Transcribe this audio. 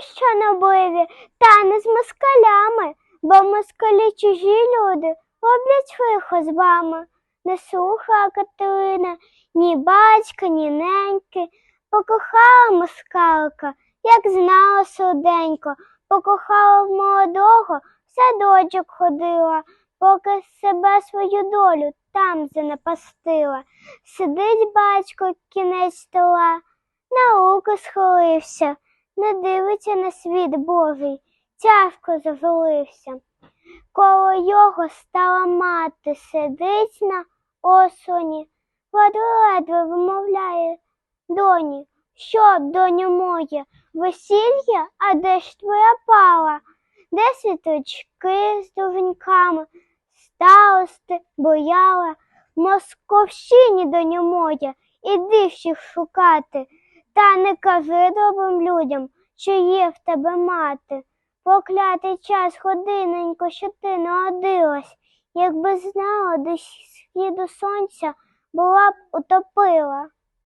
що набливі, та не з москалями, бо москалі чужі люди роблять лихо з вами. Не слухала Катерина ні батька, ні неньки. Покохала москалка, як знала солоденько, покохала в молодого, в садочок ходила, поки себе свою долю там занапастила. Сидить батько кінець стола, науки схилився, не дивиться на світ Божий, тяжко завалився. Коло його стала мати, сидить на осоні, ледве вимовляє доні, що, доню моє, весілля, а де ж твоя пала? Де світочки з дуженьками, старости, бояла, Московщині, доню моя, іди всіх шукати, та не кажи добрим людям, що є в тебе мати. Проклятий час, годиненько, що ти народилась, якби знала, де східу сонця була б утопила.